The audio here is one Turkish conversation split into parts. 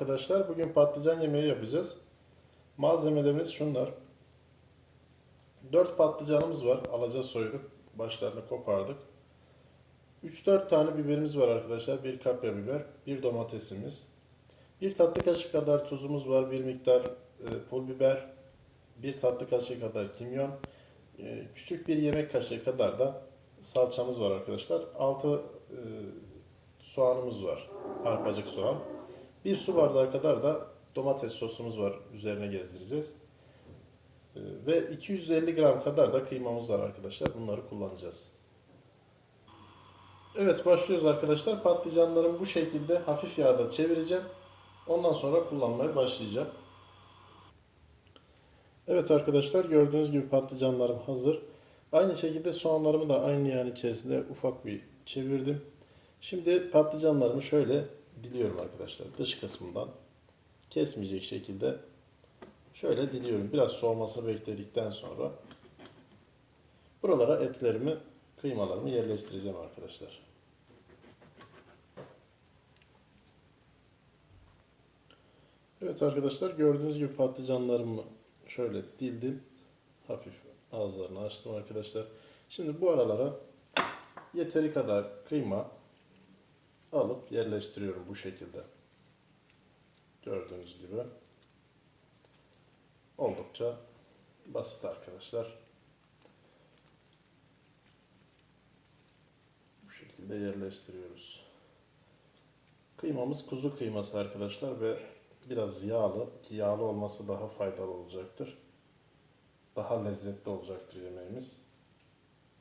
arkadaşlar. Bugün patlıcan yemeği yapacağız. Malzemelerimiz şunlar. 4 patlıcanımız var. Alaca soyduk. Başlarını kopardık. 3-4 tane biberimiz var arkadaşlar. Bir kapya biber, bir domatesimiz. Bir tatlı kaşığı kadar tuzumuz var. Bir miktar e, pul biber, bir tatlı kaşığı kadar kimyon, e, küçük bir yemek kaşığı kadar da salçamız var arkadaşlar. 6 soğanımız var. Arpacık soğan. Bir su bardağı kadar da domates sosumuz var. Üzerine gezdireceğiz. Ee, Ve 250 gram kadar da kıymamız var arkadaşlar. Bunları kullanacağız. Evet başlıyoruz arkadaşlar. Patlıcanlarımı bu şekilde hafif yağda çevireceğim. Ondan sonra kullanmaya başlayacağım. Evet arkadaşlar gördüğünüz gibi patlıcanlarım hazır. Aynı şekilde soğanlarımı da aynı yağın içerisinde ufak bir çevirdim. Şimdi patlıcanlarımı şöyle diliyorum arkadaşlar. Dış kısmından kesmeyecek şekilde şöyle diliyorum. Biraz soğumasını bekledikten sonra buralara etlerimi, kıymalarımı yerleştireceğim arkadaşlar. Evet arkadaşlar gördüğünüz gibi patlıcanlarımı şöyle dildim. Hafif ağızlarını açtım arkadaşlar. Şimdi bu aralara yeteri kadar kıyma alıp yerleştiriyorum bu şekilde. Gördüğünüz gibi. Oldukça basit arkadaşlar. Bu şekilde yerleştiriyoruz. Kıymamız kuzu kıyması arkadaşlar ve biraz yağlı ki yağlı olması daha faydalı olacaktır. Daha lezzetli olacaktır yemeğimiz.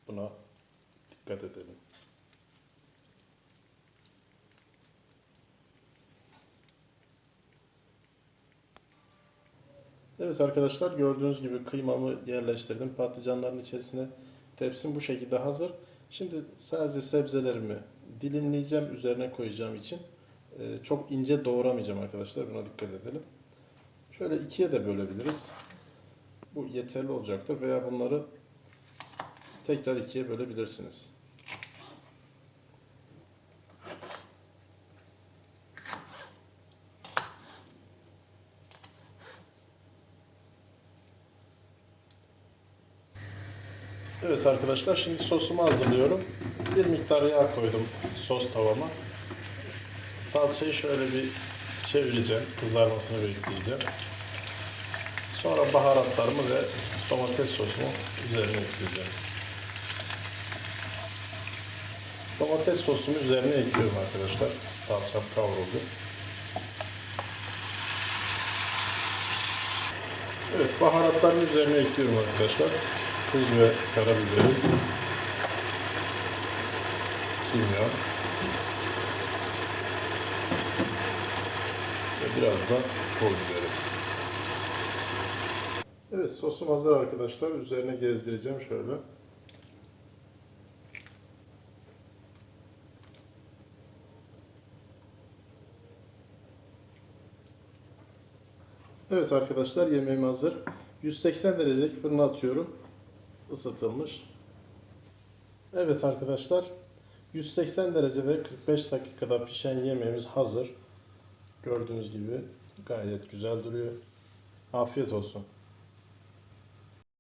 Buna dikkat edelim. Evet arkadaşlar gördüğünüz gibi kıymamı yerleştirdim. Patlıcanların içerisine tepsim bu şekilde hazır. Şimdi sadece sebzelerimi dilimleyeceğim, üzerine koyacağım için e, çok ince doğramayacağım arkadaşlar. Buna dikkat edelim. Şöyle ikiye de bölebiliriz. Bu yeterli olacaktır veya bunları tekrar ikiye bölebilirsiniz. Evet arkadaşlar şimdi sosumu hazırlıyorum. Bir miktar yağ koydum sos tavama. Salçayı şöyle bir çevireceğim. Kızarmasını bekleyeceğim. Sonra baharatlarımı ve domates sosumu üzerine ekleyeceğim. Domates sosumu üzerine ekliyorum arkadaşlar. Salçam kavruldu. Evet baharatlarımı üzerine ekliyorum arkadaşlar. Tuz ve karabiberim. Kimyon. Ve biraz da pul biberim. Evet sosum hazır arkadaşlar. Üzerine gezdireceğim şöyle. Evet arkadaşlar yemeğim hazır. 180 derecelik fırına atıyorum. Isıtılmış. Evet arkadaşlar 180 derecede 45 dakikada pişen yemeğimiz hazır. Gördüğünüz gibi gayet güzel duruyor. Afiyet olsun.